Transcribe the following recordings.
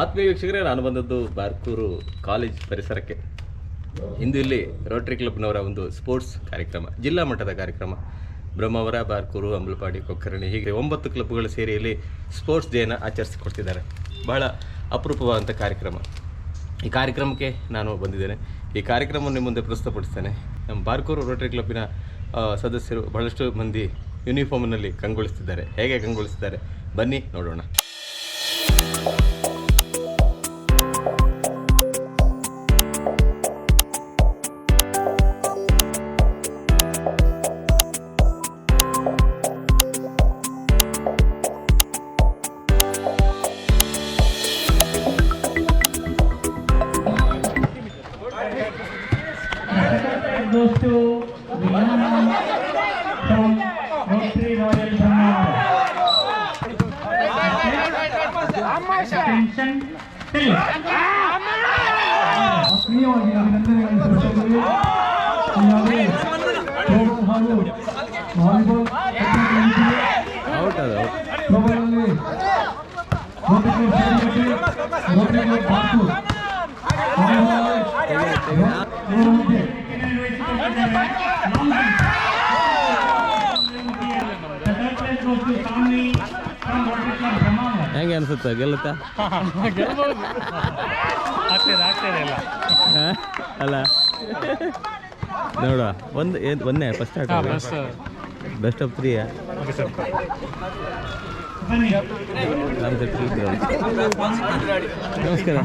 ಆತ್ಮೀಯ ವೀಕ್ಷಕರೇ, ನಾನು ಬಂದದ್ದು ಬಾರ್ಕೂರು ಕಾಲೇಜ್ ಪರಿಸರಕ್ಕೆ. ಇಂದು ಇಲ್ಲಿ ರೋಟ್ರಿ ಕ್ಲಬ್ನವರ ಒಂದು ಸ್ಪೋರ್ಟ್ಸ್ ಕಾರ್ಯಕ್ರಮ, ಜಿಲ್ಲಾ ಮಟ್ಟದ ಕಾರ್ಯಕ್ರಮ. ಬ್ರಹ್ಮಾವರ, ಬಾರ್ಕೂರು, ಅಂಬಲಪಾಡಿ, ಕೊಕ್ಕರಣಿ, ಹೀಗೆ ಒಂಬತ್ತು ಕ್ಲಬ್ಗಳು ಸೇರಿ ಇಲ್ಲಿ ಸ್ಪೋರ್ಟ್ಸ್ ಡೇನ ಆಚರಿಸಿಕೊಡ್ತಿದ್ದಾರೆ. ಬಹಳ ಅಪರೂಪವಾದಂಥ ಕಾರ್ಯಕ್ರಮ. ಈ ಕಾರ್ಯಕ್ರಮಕ್ಕೆ ನಾನು ಬಂದಿದ್ದೇನೆ. ಈ ಕಾರ್ಯಕ್ರಮವನ್ನು ನಿಮ್ಮ ಮುಂದೆ ಪ್ರಸ್ತುತಪಡಿಸ್ತೇನೆ. ನಮ್ಮ ಬಾರ್ಕೂರು ರೋಟ್ರಿ ಕ್ಲಬ್ಬಿನ ಸದಸ್ಯರು ಬಹಳಷ್ಟು ಮಂದಿ ಯೂನಿಫಾರ್ಮ್ನಲ್ಲಿ ಕಂಗೊಳಿಸ್ತಿದ್ದಾರೆ. ಹೇಗೆ ಕಂಗೊಳಿಸ್ತಿದ್ದಾರೆ? ಬನ್ನಿ ನೋಡೋಣ. ಮಧ್ಯೆ ಹೆಂಗೆ ಅನ್ಸುತ್ತೆ ಗೆಲ್ಲುತ್ತಾ? ಅಲ್ಲ. ನೋಡುವ. ಒಂದು ಏನು ಒಂದೇ ಫಸ್ಟ್ ಬೆಸ್ಟ್ ಆಫ್ ತ್ರೀ ನಮಸ್ಕಾರ.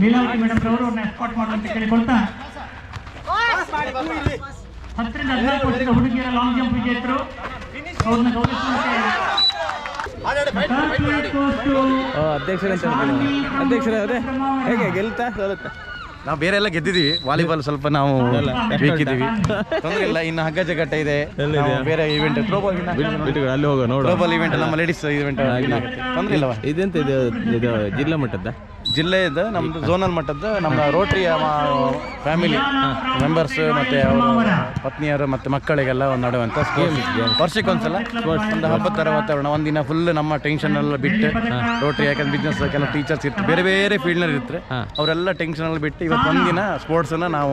ಲೀಲಾವತಿ ಮೇಡಮ್ ಅವರು ಎಸ್ಕಾಟ್ ಮಾಡುವಂತ ಕೇಳಿಕೊಳ್ತಾ ಹತ್ತರಿಂದ ಹದಿನಾಲ್ಕು ವರ್ಷದ ಹುಡುಗಿಯರ ಲಾಂಗ್ ಜಂಪ್ ವಿಜೇತರು ಅವ್ರನ್ನ ಗೌರವಿಸುವಂತೆ ಓ ಅಧ್ಯಕ್ಷರ ಅಂತ. ಅಧ್ಯಕ್ಷರ ಅದೇ ಹೇಗೆ ಗೆಲ್ತಾ? ಸೋಲುತ್ತಾ? ನಾವು ಬೇರೆ ಎಲ್ಲ ಗೆದ್ದಿದೀವಿ. ವಾಲಿಬಾಲ್ ಸ್ವಲ್ಪ ನಾವು ವೀಕ್ ಇದ್ದೀವಿ ತೊಂದರೆ ಇಲ್ಲ ಇನ್ನು ಹಗ್ಗ ಜಗಟ್ಟ ಇದೆ. ನಾವು ಬೇರೆ ಇವೆಂಟ್ ಥ್ರೋಬಾಲ್ ಬಿಟ್ಟು ಅಲ್ಲಿ ಹೋಗೋ ನೋಡಿ ಥ್ರೋಬಾಲ್ ಇವೆಂಟ್ ನಮ್ಮ ಲೇಡೀಸ್ ಇವೆಂಟ್ ತೊಂದರೆ ಇಲ್ಲವಾ ಇದೆಂತ ಇದು ಇದು ಜಿಲ್ಲಾ ಮಟ್ಟದ ಜಿಲ್ಲೆಯದ ನಮ್ದು ಝೋನಲ್ ಮಟ್ಟದ್ದು ನಮ್ಮ ರೋಟ್ರಿಯ ಫ್ಯಾಮಿಲಿ ಮೆಂಬರ್ಸ್ ಮತ್ತೆ ಅವರ ಪತ್ನಿಯರು ಮತ್ತೆ ಮಕ್ಕಳಿಗೆಲ್ಲ ಒಂದು ನಡುವಂತ ವರ್ಷಕ್ಕೊಂದ್ಸಲ ಒಂದು ಹಬ್ಬ ಥರ ವಾತಾವರಣ ಒಂದಿನ ಫುಲ್ ನಮ್ಮ ಟೆನ್ಷನ್ ಎಲ್ಲ ಬಿಟ್ಟು ರೋಟ್ರಿ ಯಾಕಂದ್ರೆ ಬಿಸ್ನೆಸ್ ಕೆಲವು ಟೀಚರ್ಸ್ ಇರ್ತಾರೆ. ಬೇರೆ ಬೇರೆ ಫೀಲ್ಡ್ನಲ್ಲಿ ಇರ್ತಾರೆ. ಅವರೆಲ್ಲ ಟೆನ್ಷನ್ ಎಲ್ಲ ಬಿಟ್ಟು ಇವತ್ತು ಒಂದಿನ ಸ್ಪೋರ್ಟ್ಸ್ ನಾವು ನಾವು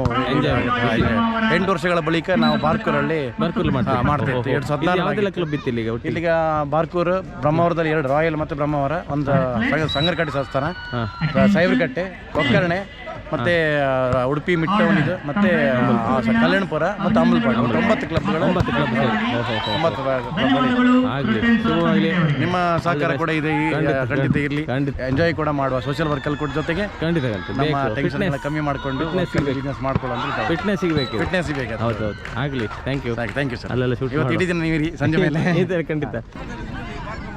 ಎಂಟು ವರ್ಷಗಳ ಬಳಿಕ ನಾವು ಬಾರ್ಕೂರಲ್ಲಿ ಬಾರ್ಕೂರ್ ಮಾಡ್ತೇವೆ. ಎರಡು ಸಾವಿರದ ಕ್ಲಬ್ ಇತ್ತು ಇಲ್ಲಿಗೆ ಇಲ್ಲಿಗೆ ಬಾರ್ಕೂರು ಬ್ರಹ್ಮಾವರದಲ್ಲಿ ಎರಡು ರಾಯಲ್ ಮತ್ತೆ ಬ್ರಹ್ಮಾವರ ಒಂದು ಸಂಘ ಸಂಗರಕಟ್ಟೆ ಸಂಸ್ಥಾನ ಸಾಯಿಬ್ರಕಟ್ಟೆ ಕೊಕ್ಕರಣೆ ಮತ್ತೆ ಉಡುಪಿ ಮಿಟ್ಟವನಿದು ಮತ್ತೆ ಕಲ್ಯಾಣಪುರ ಮತ್ತೆ ಅಮಲ್ಪಾಡು ಒಂಬತ್ತು ಕ್ಲಬ್ಗಳು ಒಂಬತ್ತು ಕ್ಲಬ್ ಒಂಬತ್ತು ಆಗ್ಲಿ ನಿಮ್ಮ ಸಹಕಾರ ಕೂಡ ಇದೆ ಈ, ಖಂಡಿತ ಇರಲಿ. ಎಂಜಾಯ್ ಕೂಡ ಮಾಡುವ ಸೋಷಿಯಲ್ ಅಲ್ಲಿ ಕೂಡ ಜೊತೆಗೆ ಖಂಡಿತ ನಮ್ಮ ಟೆನ್ಷನ್ ಎಲ್ಲ ಕಮ್ಮಿ ಮಾಡಿಕೊಂಡು ಬಿಸ್ನೆಸ್ ಮಾಡ್ಕೊಳ್ಳೋ ಫಿಟ್ನೆಸ್ ಸಿಗಬೇಕು ಫಿಟ್ನೆಸ್ ಸಿಗಬೇಕು ಹೌದು ಹೌದು ಆಗಲಿ. Thank you thank you sir ಅಲ್ಲೆಲ್ಲ ಶೂಟ್ ಇವತ್ತು ಇಡೀ ದಿನ ನೀವು ಸಂಜೆ ಮೇಲೆ. ಇದೆ ಖಂಡಿತ.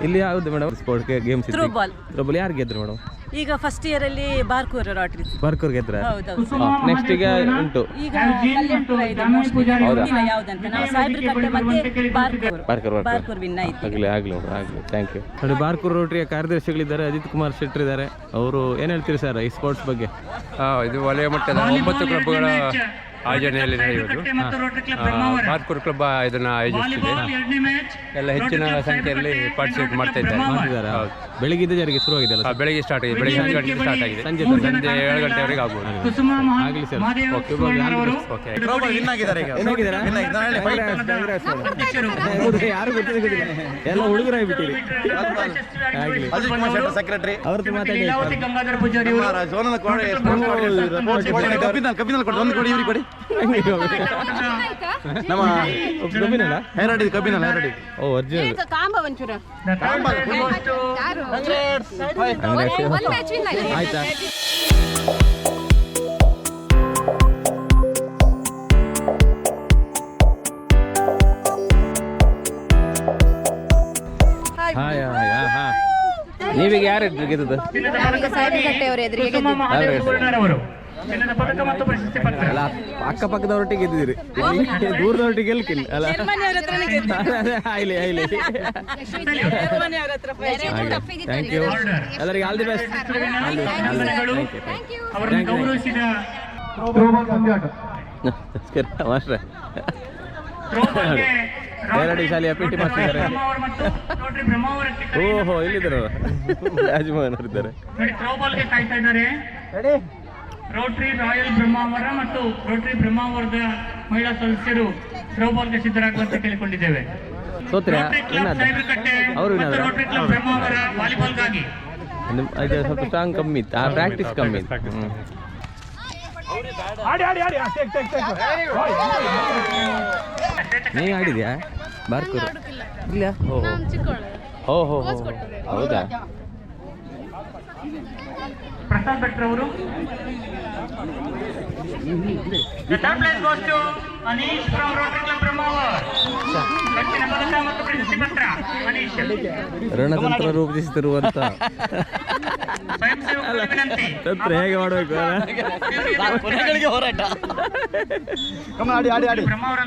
ಇಲ್ಲಿ ಯಾವ್ದು madam sport games ball Throwball. Throwball ಯಾರು ಗೆದ್ರು ಮೇಡಮ್ ಈಗ ಫಸ್ಟ್ ಇಯರ್ ಅಲ್ಲಿ ಬಾರ್ಕೂರ್ ರಾಟ್ರಿ ಬರ್ಕೂರ್ ಗೆದ್ರ? ಹೌದೌದು. ನೆಕ್ಸ್ಟ್ ಈಗ ಉಂಟು. ಈಗ ಕಲ್ಯಾಣಪುರ ಇದೆ mostly. ಗೊತ್ತಿಲ್ಲ ಯಾವ್ದಂತ ನಾವು ಸಾಹೇಬ್ರ ಕಟ್ಟೆ ಮತ್ತೆ ಬಾರ್ಕೂರ್ ಬಾರ್ಕರ್ ಬಾರ್ಕರ್ ಬಾರ್ಕೂರ್ ವಿನ್ ಆಯ್ತು. ಆಗಲಿ ಆಗಲಿ ಮೇಡಮ್ ಆಗಲಿ. ಥ್ಯಾಂಕ್ ಯು ನೋಡಿ ಬಾರ್ಕೂರ್ ರೋಟರಿಯ ಕಾರ್ಯದರ್ಶಿಗಳಿದ್ದಾರೆ ಅಜಿತ್ ಕುಮಾರ್ ಶೆಟ್ಟರ್ ಇದ್ದಾರೆ. ಅವರು ಏನು ಹೇಳ್ತೀರಿ ಸರ್ ಈ ಸ್ಪೋರ್ಟ್ಸ್ ಬಗ್ಗೆ? ಆ, ಇದು ವಲಯ ಮಟ್ಟದ ಒಂಬತ್ತು ಕ್ಲಬ್ಗಳ ಆಯೋಜನೆಯಲ್ಲಿ ನಡೆಯುವುದು. ಬಾರ್ಕೂರ್ ಕ್ಲಬ್ ಇದನ್ನ ಆಯೋಜಿಸಿದೆ ಎಲ್ಲ ಹೆಚ್ಚಿನ ಸಂಖ್ಯೆಯಲ್ಲಿ ಪಾರ್ಟಿಸಿಪೇಟ್ ಮಾಡ್ತಾ ಇದ್ದಾರೆ. ಮಾಡ್ತಿದ್ದಾರಾ ಬೆಳಿಗ್ಗೆ ಶುರು ಶುರುವಾಗಿದೆ ಅಲ್ಲ ಆ, ಬೆಳಿಗ್ಗೆ ಸ್ಟಾರ್ಟ್ ಆಗಿದೆ ಬೆಳಿಗ್ಗೆ ಹತ್ತು ಗಂಟೆಗೆ ಸ್ಟಾರ್ಟ್ ಆಗಿದೆ ಸಂಜೆ ಸಂಜೆ ಏಳು ಗಂಟೆವರೆಗೆ ಆಗ್ಬೋದು ಆಗಲಿ ಸರ್ ಓಕೆ ಓಕೆ ವಿನ್ ಆಗಿದ್ದಾರೆ ಈಗ ಏನಾಗಿದ್ದೀರಾ Win ಆಗಿದ್ದಾರೆ. ನಾಳೆ fight. ಹೌದು, ಯಾರು ಗೊತ್ತಿಲ್ಲ ಎಲ್ಲ ಹುಡುಗರಾಗ್ಬಿಟ್ಟಿರಿ ಆಗಲಿ ಅಜಿತ್ ಕುಮಾರ್ ಶೆಟ್ಟರ್ ಸೆಕ್ರೆಟರಿ ಅವ್ರದ್ದು ಮಾತಾಡಿ ಗಂಗಾಧರ ಪೂಜಾರಿ ಕೊಡಿ ಕಬ್ಬಿನಲ್ಲಿ ಕಬ್ಬಿನಲ್ಲಿ ಕೊಡಿ ಒಂದು ಕೊಡಿ ಇವ್ರಿಗೆ ಕೊಡಿ ನಮ್ಮ ಕಬ್ಬಿನಲ್ಲ? ಹೈರಾಡಿ ಕಬ್ಬಿನಲ್ಲಿ ಹೈರಾಡಿ ಓ ಒರಿಜಿನಲ್ ಕಾಂಬ ಒಂಚೂರು ಯಾರು ಒಂದ್ ಮ್ಯಾಚ್ ವಿನ್ ಆಯ್ತು ಆಯ್ತಾ ಹಾಯ್ ಹಾಯ್ ಹಾಯ್ ಹಾ. ನೀವೀಗ ಯಾರು ಗೆದ್ದದ್ದು? ನಾವೀಗ ಸಾಯಿಬಗಟ್ಟೆಯವರ ಎದುರಿಗೆ ಚಿನ್ನದ ಪದಕ ಮತ್ತು ಪ್ರಶಸ್ತಿ ಪತ್ರ? ಅಲ್ಲ ಅಕ್ಕಪಕ್ಕದವರೊಟ್ಟಿಗೆ ಗೆದ್ದಿದ್ದೀರಿ. ಇಲ್ಲಿ ದೂರದವರೊಟ್ಟಿಗೆ ಗೆಲ್ಕಿಲ್ಲ. ಅಲ್ಲ. ಆಯ್ಲಿ ಆಯ್ಲಿ. ಥ್ಯಾಂಕ್ ಯು ಎಲ್ಲರಿಗೆ ಆಲ್ ದಿ ಬೆಸ್ಟ್ ಅವರನ್ನು ಗೌರವಿಸಿದ ನಮಸ್ಕಾರ ಮಾಸ್ಟ್ರೆ ಶಾಲೆಯ ಪೇಟಿ ಮಾಡ್ತಿದ್ದಾರೆ. ಓಹೋ ಇಲ್ಲಿದ್ದಾರೆ ರಾಜಮೋಹನ್ ಅವರಿದ್ದಾರೆ ಇದ್ದಾರೆ. ರೋಟರಿ ರಾಯಲ್ ಬ್ರಹ್ಮಾವರ ಮತ್ತು ರೋಟರಿ ಬ್ರಹ್ಮಾವರದ ಮಹಿಳಾ ಸದಸ್ಯರು ಥ್ರೋಬಾಲ್ಗೆ ಸಿದ್ಧರಾಗುವಂತೆ ಕೇಳಿಕೊಂಡಿದ್ದೇವೆ. ರೋಟರಿ ಕ್ಲಬ್ ಅವರು ಮತ್ತು ರೋಟರಿ ಕ್ಲಬ್ ಬ್ರಹ್ಮಾವರ ವಾಲಿಬಾಲ್ಗಾಗಿ. ಇದು ಸ್ವಲ್ಪ ಸ್ಟ್ರಾಂಗ್ ಕಮ್ಮಿ ಇತ್ತು. ಆ ಪ್ರಾಕ್ಟೀಸ್ ಕಮ್ಮಿ. ನೀ ಆಡಿದ್ಯಾ? ಬಾರ್ಕೂರು. ಇಲ್ಲ ಹೋ ಹೋ ಹೋ. ಹೌದಾ? ಪ್ರಸಾದ್ ಭಟ್ರ ಅವರು ಪದಕ ಮತ್ತು ಪ್ರಶಸ್ತಿ ಪತ್ರ ಅನೀಶ್ ರಣತಂತ್ರ ರೂಪಿಸುತ್ತಿರುವಂತ. ಸ್ವಯಂ ಸೇವಕರ ವಿನಂತಿ. ತಂತ್ರ ಹೇಗೆ ಮಾಡಬೇಕು ಹೋರಾಟ. ಆಡಿ ಆಡಿ ಆಡಿ. ಬ್ರಹ್ಮಾವರ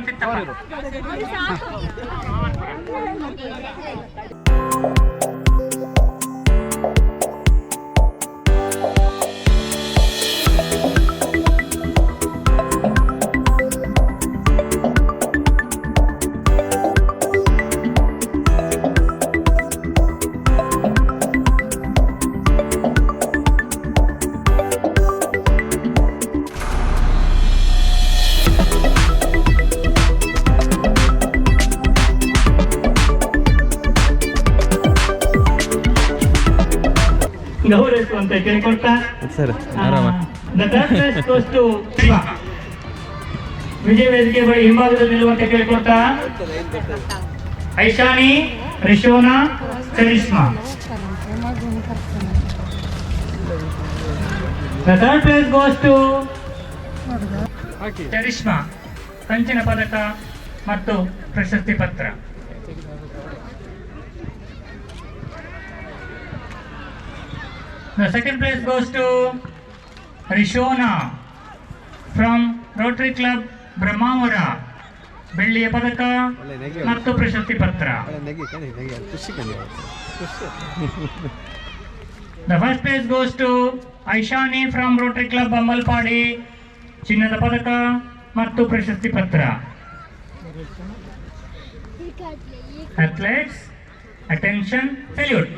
ಅಂತಿತ್ತಪ್ಪ ಗೌರವಿಸುವಂತೆ ಕೇಳಿಕೊಳ್ತಾ ಸರ್ ಆರಾಮ. goes to Shiva. ವಿಜಯ ವೇದಿಕೆ ಬಳಿ ಹಿಂಭಾಗದಲ್ಲಿ ನಿಲ್ಲುವಂತೆ ಕೇಳಿಕೊಳ್ತಾ? Aishani ರಿಶೋನಾ Karishma. The third place goes to Karishma. ಕಂಚಿನ ಪದಕ ಮತ್ತು ಪ್ರಶಸ್ತಿ ಪತ್ರ. The second place goes to Rishona from Rotary Club Brahmavar ಬೆಳ್ಳಿಯ ಪದಕ ಮತ್ತು ಪ್ರಶಸ್ತಿ ಪತ್ರ. The first place goes to Aishani from Rotary Club Ambalpadi ಚಿನ್ನದ ಪದಕ ಮತ್ತು ಪ್ರಶಸ್ತಿ ಪತ್ರ. Athletes attention salute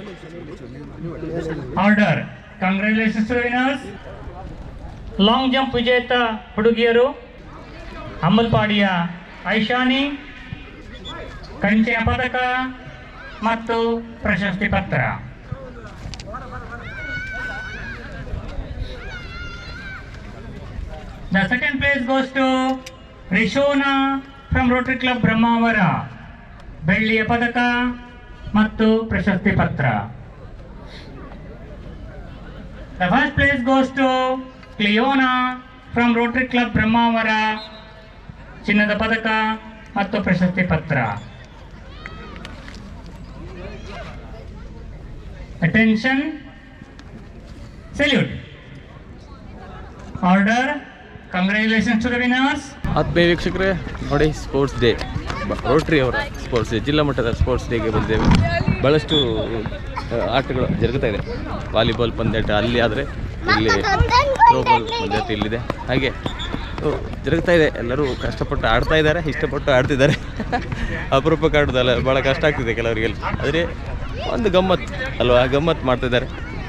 order congratulations winners long jump ವಿಜೇತ ಹುಡುಗಿಯರು ಅಂಬಲ್ಪಾಡಿಯ ಐಶಾನಿ ಕಂಚಿನ ಪದಕ ಮತ್ತು ಪ್ರಶಸ್ತಿ ಪತ್ರ The second place goes to Rishona from Rotary Club Brahmavar ಬೆಳ್ಳಿಯ ಪದಕ ಮತ್ತು ಪ್ರಶಸ್ತಿ ಪತ್ರ. The first place goes to Cleona from Rotary Club Brahmavar ಚಿನ್ನದ ಪದಕ ಮತ್ತು ಪ್ರಶಸ್ತಿ ಪತ್ರ. Attention salute order congratulations to the winners ಆತ್ಮೀಯ ವೀಕ್ಷಕರೇ, ನೋಡಿ ಸ್ಪೋರ್ಟ್ಸ್ ಡೇ ರೋಟ್ರಿ ಅವರ ಸ್ಪೋರ್ಟ್ಸ್ ಡೇ ಜಿಲ್ಲಾ ಮಟ್ಟದ ಸ್ಪೋರ್ಟ್ಸ್ ಡೇಗೆ ಬಂದಿದ್ದೇವೆ. ಭಾಳಷ್ಟು ಆಟಗಳು ಜರುಗುತ್ತಾ ಇದೆ. ವಾಲಿಬಾಲ್ ಪಂದ್ಯಾಟ ಅಲ್ಲಿ ಆದರೆ ಇಲ್ಲಿ ಥ್ರೋಬಾಲ್ ಪಂದ್ಯಾಟ ಇಲ್ಲಿದೆ. ಹಾಗೆ ಜರುಗ್ತಾ ಇದೆ. ಎಲ್ಲರೂ ಕಷ್ಟಪಟ್ಟು ಆಡ್ತಾ ಇದ್ದಾರೆ, ಇಷ್ಟಪಟ್ಟು ಆಡ್ತಿದ್ದಾರೆ. ಅಪರೂಪಕ್ಕೆ ಆಡೋದಲ್ಲ ಭಾಳ ಕಷ್ಟ ಆಗ್ತಿದೆ ಕೆಲವರಿಗೆ. ಆದರೆ, ಒಂದು ಗಮ್ಮತ್, ಅಲ್ವಾ? ಗಮ್ಮತ್ ಮಾಡ್ತಿದ್ದಾರೆ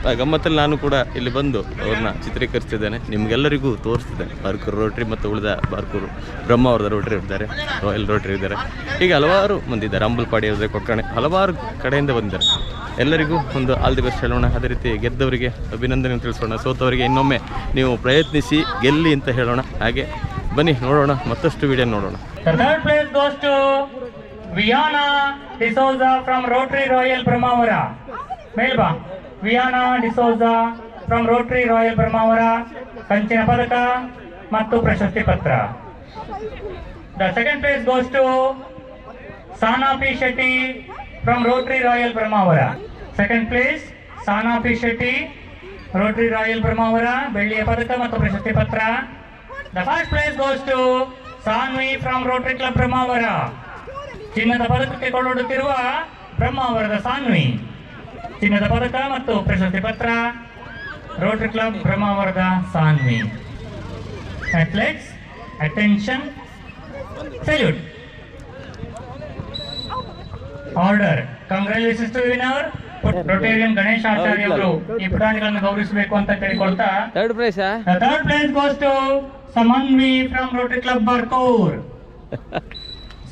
ಆ ಗಮ್ಮತ್ತಲ್ಲಿ ನಾನು ಕೂಡ ಇಲ್ಲಿ ಬಂದು ಅವ್ರನ್ನ ಚಿತ್ರೀಕರಿಸ್ತಿದ್ದೇನೆ. ನಿಮಗೆಲ್ಲರಿಗೂ ತೋರಿಸ್ತಿದ್ದೇನೆ. ಬಾರ್ಕೂರು ರೋಟ್ರಿ ಮತ್ತು ಉಳಿದ ಬಾರ್ಕೂರು ಬ್ರಹ್ಮ ಅವ್ರದ ರೋಟ್ರಿ ಇದ್ದಾರೆ. ರಾಯಲ್ ರೋಟ್ರಿ ಇದ್ದಾರೆ. ಹೀಗೆ ಹಲವಾರು ಬಂದಿದ್ದಾರೆ ಅಂಬಲ್ಪಾಡಿ ಅವರೇ ಕೊಕ್ಕಣೆ. ಹಲವಾರು ಕಡೆಯಿಂದ ಬಂದಿದ್ದಾರೆ. ಎಲ್ಲರಿಗೂ ಒಂದು ಆಲ್ ದಿ ಬೆಸ್ಟ್ ಹೇಳೋಣ. ಅದೇ ರೀತಿ ಗೆದ್ದವರಿಗೆ ಅಭಿನಂದನೆ ತಿಳಿಸೋಣ ಸೋತವರಿಗೆ ಇನ್ನೊಮ್ಮೆ ನೀವು ಪ್ರಯತ್ನಿಸಿ ಗೆಲ್ಲಿ ಅಂತ ಹೇಳೋಣ. ಹಾಗೆ ಬನ್ನಿ, ನೋಡೋಣ. ಮತ್ತಷ್ಟು ವಿಡಿಯೋ ನೋಡೋಣ. Melba Viana D'Souza from Rotary Royal Brahmavar ಕಂಚಿನ ಪದಕ ಮತ್ತು ಪ್ರಶಸ್ತಿ ಪತ್ರ. The second place goes to Sana P Shetty from Rotary Royal Brahmavar second place Sana P Shetty Rotary Royal Brahmavar ಬೆಳ್ಳಿಯ ಪದಕ ಮತ್ತು ಪ್ರಶಸ್ತಿ ಪತ್ರ. The first place goes to Sanvi from Rotary club Brahmavar ಚಿನ್ನದ ಪದಕಕ್ಕೆ ಕೊಂಡೊಡುತ್ತಿರುವ ಬ್ರಹ್ಮಾವರದ ಸಾನ್ವಿ ಚಿನ್ನದ ಮತ್ತು ಪ್ರಶಸ್ತಿ ಪತ್ರ Rotary club ಬ್ರಹ್ಮಾವರದ Sanvi. Athletes attention salute order congratulations to winner Rotarian Ganesh ಆಚಾರ್ಯವರು ಈ ಪುಟಾಣಿಗಳನ್ನು ಗೌರವಿಸಬೇಕು ಅಂತ ಕೇಳಿಕೊಳ್ತಾ. Third prize third prize goes to Samanvi from Rotary club Barkur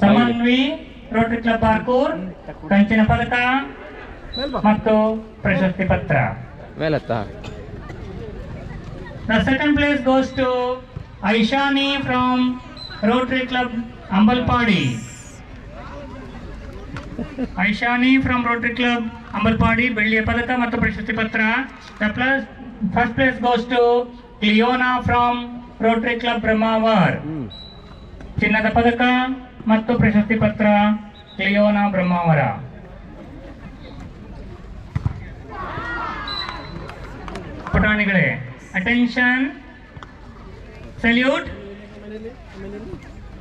Samanvi Rotary club Barkur ಕಂಚಿನ ಪದಕ. ಮತ್ತು ಪ್ರಶಸ್ತಿ ಪತ್ರ. ಮೇಲತ್ತ? The second place goes to Aishani from Rotary club Ambalpadi Aishani from Rotary club Ambalpadi ಬೆಳ್ಳಿಯ ಪದಕ ಮತ್ತು ಪ್ರಶಸ್ತಿ ಪತ್ರ. The plus first place goes to Cleona from Rotary club Brahmavar ಚಿನ್ನದ ಪದಕ ಮತ್ತು ಪ್ರಶಸ್ತಿ ಪತ್ರ ಕ್ಲಿಯೋನಾ Brahmavar ಪುಟಾಣಿಗಳೇ. Attention salute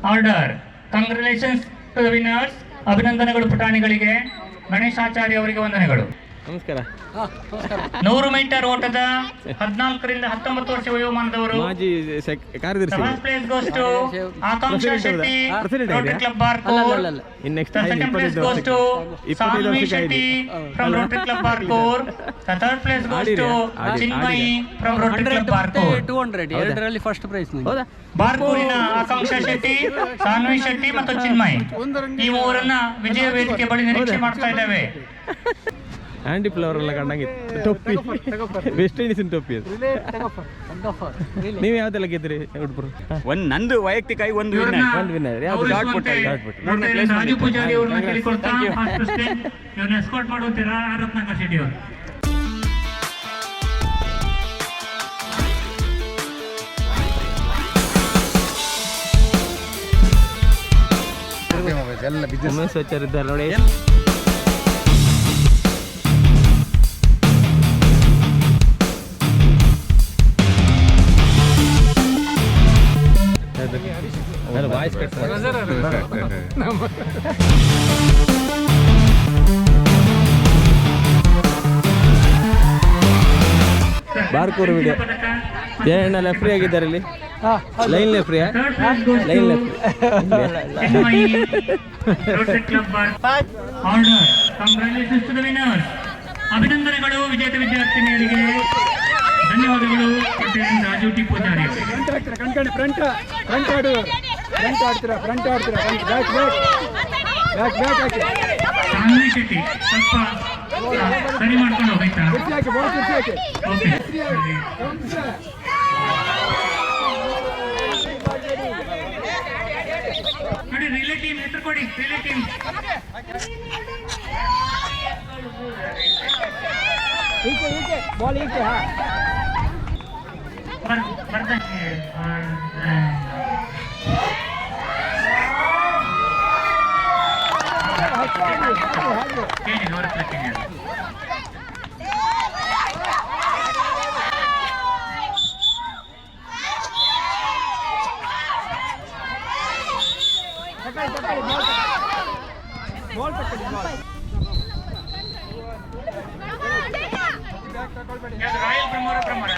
order congratulations to the winners ಅಭಿನಂದನೆಗಳು ಪುಟಾಣಿಗಳಿಗೆ. ಗಣೇಶಾಚಾರ್ಯ ಅವರಿಗೆ ವಂದನೆಗಳು. ನಮಸ್ಕಾರ. ನೂರು ಮೀಟರ್ ಓಟದ ಹದಿನಾಲ್ಕರಿಂದ ಹತ್ತೊಂಬತ್ತು ವರ್ಷ ವಯೋಮಾನದವರು ಮಾಜಿ ಕಾರ್ಯದರ್ಶಿ. First place goes to Akanksha Shetty Rotary? Club Barkur in next ಎರಡರಲ್ಲಿ ಫಸ್ಟ್ ಪ್ರೈಸ್ ಹೌದಾ? ಬಾರ್ಕೂರಿನ ಆಕಾಂಕ್ಷಾ ಶೆಟ್ಟಿ ಸಾನ್ವಿ ಶೆಟ್ಟಿ ಮತ್ತು ಚಿನ್ಮಯಿ. ಈ ಮೂವರನ್ನ ವಿಜಯ ವೇದಿಕೆ ಬಳಿ ನಿರೀಕ್ಷೆ ಮಾಡ್ತಾ ಇದ್ದೇವೆ. ಆಂಟಿ ಫ್ಲವರ್ ಎಲ್ಲ ಕಂಡಂಗಿತ್ತು ಟೊಪ್ಪಿ. ವೆಸ್ಟ್ ಇಂಡೀಸಿನ ಟೊಪ್ಪಿ ಅದು. ನೀವು ಯಾವ್ದೆಲ್ಲ ಗೆದ್ರಿ ಹುಡುಗರು? ಒಂದು ನಂದು ವೈಯಕ್ತಿಕ ಒಂದು ಇವ್ರನ್ನ ಒಂದು. ಯಾವ್ದು? ರಾಜು ಪೂಜಾರಿ ಅವ್ರನ್ನ ಕೇಳಿಕೊಳ್ತಾ ಎಸ್ಕಾರ್ಟ್ ರತ್ನಾಕರ್ ಶೆಟ್ಟಿ ಅವರು. ವುಮೆನ್ಸ್ ವಚ್ಚರ್ ಇದ್ದಾರೆ ನೋಡಿ. ಬಾರ್ಕೂರು ವಿಡಿಯೋ ಜಯಣ್ಣ ಲೆಫ್ರಿ ಆಗಿದ್ದಾರೆ ಇಲ್ಲಿ? ಲೈನ್ ಲೆಫ್ರಿಯಾ line ಲೆಫ್ರಿ Rotary Club order congratulations to winners front front ಧನ್ಯವಾದಗಳು. ರೋಟರಿ ರಾಜು ಟಿ ಪೂಜಾರಿ ಅವರಿಗೆ. ಸಾನ್ವಿ ಶೆಟ್ಟಿ, ಸ್ವಲ್ಪ ಸರಿ ಮಾಡ್ಕೊಂಡು ಹೋಗ್ತಾ ನೋಡಿ ರಿಲೇ ಟೀಮ್ ಹೆಸರು ಕೊಡಿ ರಿಲೇ ಟೀಮ್ ಬರ್ ಬರ್ದಂಗೆ ಕೇಳಿ ಅವ್ರ ಹತ್ರ ಕೇಳಿ ಯಾವ್ದು ರಾಯಲ್ ಬ್ರಹ್ಮವರ ಬ್ರಹ್ಮವರ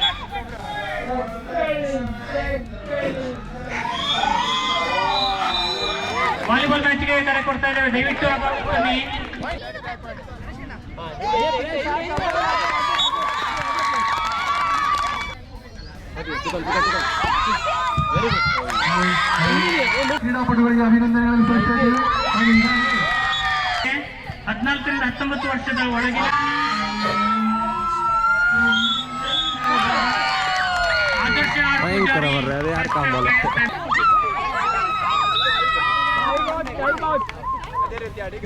ವಾಲಿಬಾಲ್ ಮ್ಯಾಚ್ಗೆ ಕರೆ ಕೊಡ್ತಾ ಇದ್ದೇವೆ ದಯವಿಟ್ಟು ಬನ್ನಿ ಕ್ರೀಡಾಪಟುಗಳಿಗೆ ಅಭಿನಂದನೆಗಳನ್ನು ಸಲ್ಲಿಸ್ತಾ ಇದ್ದೇವೆ. ಹದಿನಾಲ್ಕರಿಂದ ಹತ್ತೊಂಬತ್ತು ವರ್ಷದ ಒಳಗಿನ?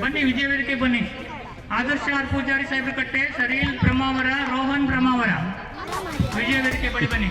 ಬನ್ನಿ ವಿಜಯ ವೇದಿಕೆ ಬನ್ನಿ ಆದರ್ಶ ಆರ್ ಪೂಜಾರಿ ಸಾಹೇಬ್ರ ಕಟ್ಟೆ ಸರೀಲ್ ಬ್ರಹ್ಮಾವರ ರೋಹನ್ ಬ್ರಹ್ಮಾವರ. ವಿಜಯ ವೇದಿಕೆ ಬಳಿ ಬನ್ನಿ.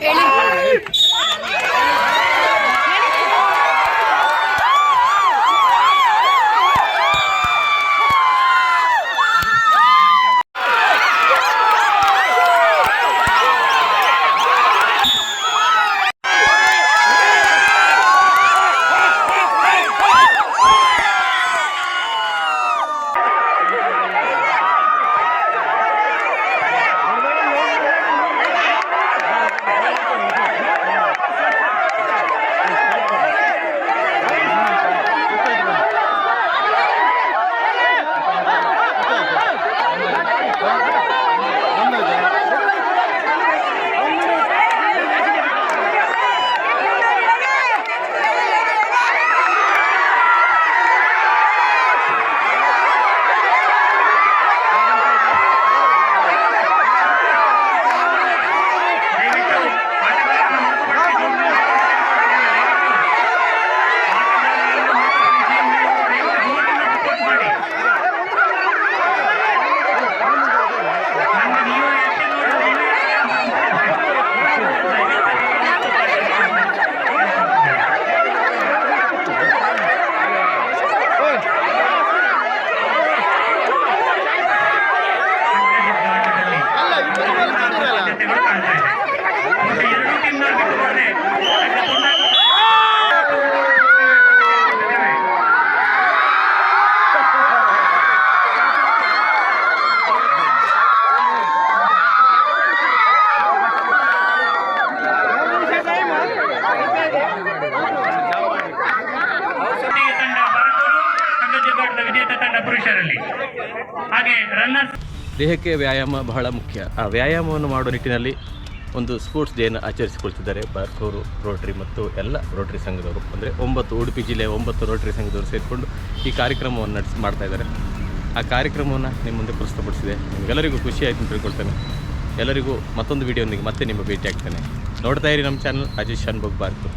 Eli. ತಂಡ ಪುರುಷರಲ್ಲಿ. ಹಾಗೆ ರನ್ನರ್ಸ್ ದೇಹಕ್ಕೆ ವ್ಯಾಯಾಮ ಬಹಳ ಮುಖ್ಯ. ಆ ವ್ಯಾಯಾಮವನ್ನು ಮಾಡುವ ನಿಟ್ಟಿನಲ್ಲಿ ಒಂದು ಸ್ಪೋರ್ಟ್ಸ್ ಡೇನ ಆಚರಿಸಿಕೊಳ್ತಿದ್ದಾರೆ ಬಾರ್ಕೂರು ರೋಟರಿ ಮತ್ತು ಎಲ್ಲ ರೋಟರಿ ಸಂಘದವರು. ಅಂದರೆ ಒಂಬತ್ತು ಉಡುಪಿ ಜಿಲ್ಲೆಯ ಒಂಬತ್ತು ರೋಟರಿ ಸಂಘದವರು ಸೇರಿಕೊಂಡು ಈ ಕಾರ್ಯಕ್ರಮವನ್ನು ನಡೆಸಿ, ಮಾಡ್ತಾ ಇದ್ದಾರೆ. ಆ ಕಾರ್ಯಕ್ರಮವನ್ನು ನಿಮ್ಮ ಮುಂದೆ ಪ್ರಸ್ತುತಪಡಿಸಿದೆ. ನಿಮಗೆಲ್ಲರಿಗೂ ಖುಷಿ ಆಯಿತು ಅಂತ ತಿಳ್ಕೊಳ್ತೇನೆ. ಎಲ್ಲರಿಗೂ ಮತ್ತೊಂದು ವಿಡಿಯೋನಿಗೆ ಮತ್ತೆ ನಿಮ್ಮ ಭೇಟಿ ಆಗ್ತೇನೆ ನೋಡ್ತಾ ಇರಿ ನಮ್ಮ ಚಾನಲ್ ಅಜೀಶ್ ಶನ್ಭೋಗ್ ಬಾರ್ಕೂರ್